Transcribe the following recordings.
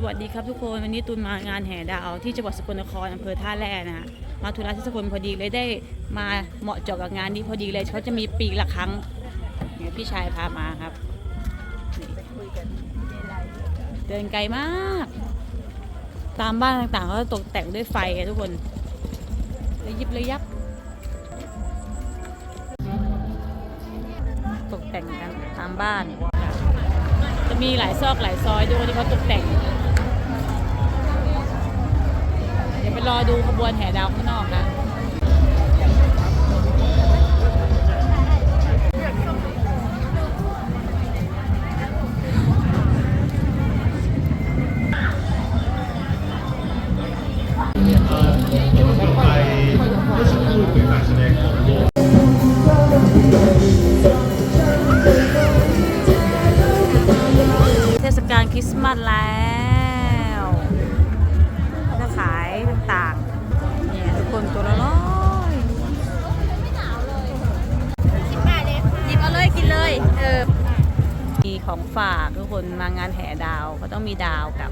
สวัสดีครับทุกคนวันนี้ตูนมางานแห่ดาวที่จังหวัดสกลนครอำเภอท่าแร่นะมาธุระที่สกลพอดีเลยได้มาเหมาะเจาะกับงานนี้พอดีเลยเขาจะมีปีละครั้งเนี่ยพี่ชายพามาครับเดินไกลมาก ตามบ้านต่างๆเขาตกแต่งด้วยไฟทุกคนระยิบระยับ ตกแต่งกันตามบ้าน จะมีหลายซอกหลายซอยด้วยที่เขาตกแต่ง ดี๋ยวไปรอดูขบวนแห่ดาวข้างนอกนะไปเมื่อสักครู่เป็นการแสดงของโลก ฝากทุกคนมางานแห่ดาวก็ต้องมีดาวกับ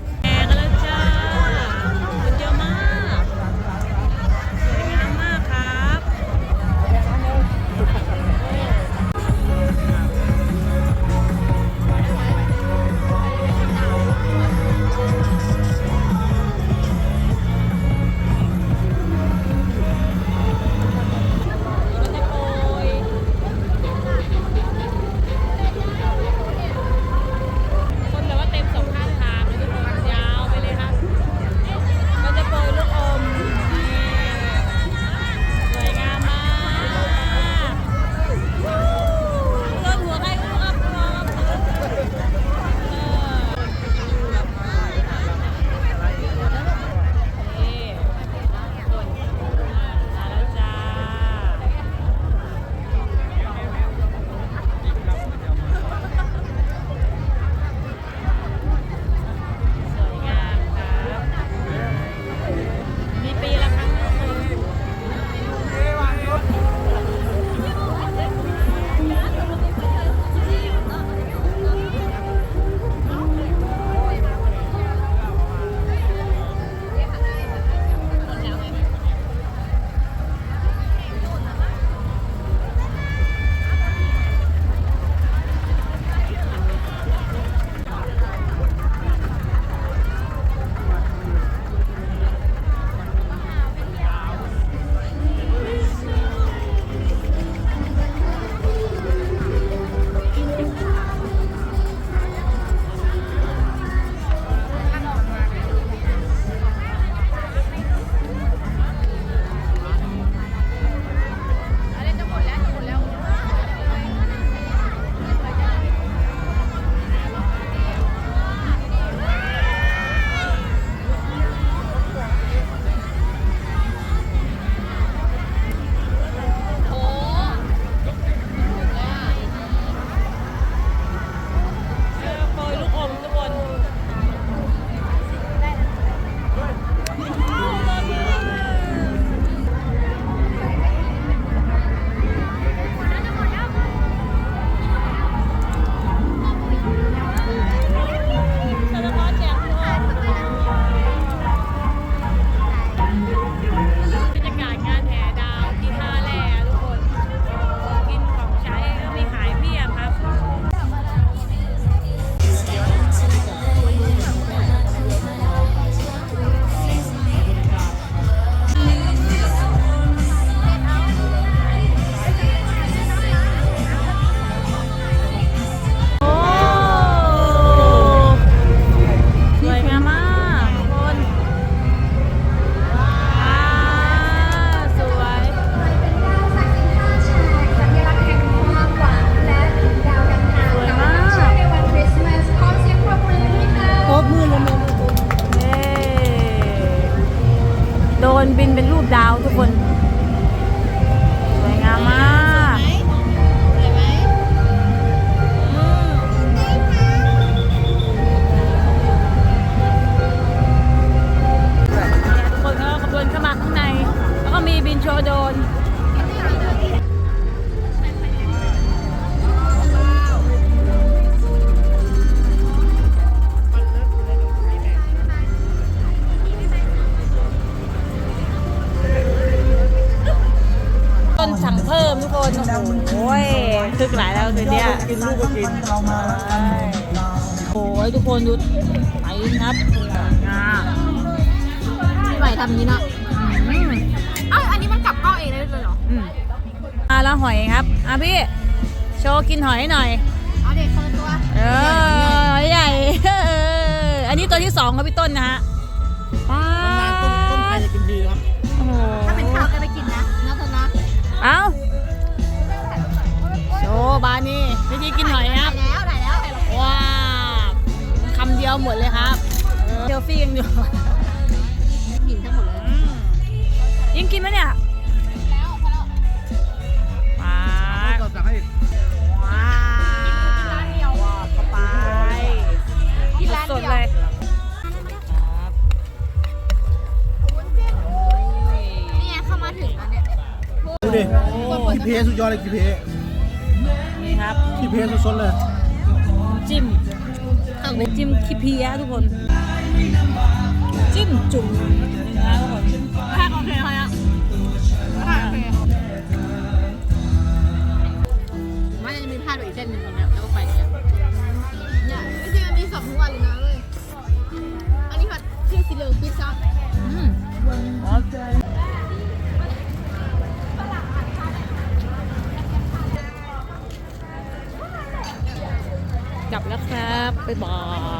ทึกหลายแล้วคืนเนี้ยกินลูกก็กินโอ้ยทุกคนดูไปนับงาพี่ใหม่ทำนี้เนาะอืมเอ้าอันนี้มันกลับกล้องเองได้เลยเหรออืมอะแล้วหอยครับอะพี่โชว์กินหอยหน่อยเอาเด็กคนละตัวเออหอยใหญ่เอออันนี้ตัวที่สองครับพี่ต้นนะฮะป้า เอาโชว์บานี่วิธีกินหอยครับถ่ายแล้วถ่ายแล้วถ่ายแล้วว้าวคำเดียวหมดเลยครับเซลฟี่กันอยู่กินทั้งหมดเลยอืมยังกินไหมเนี่ย กีเพสุดยอดเลยกีเพนี่ครับกีเพสดๆเลย จิ้มเอาไปจิ้มขี้เพียทุกคน จิ้มจุ่มนี่นะทุกคนภ กลั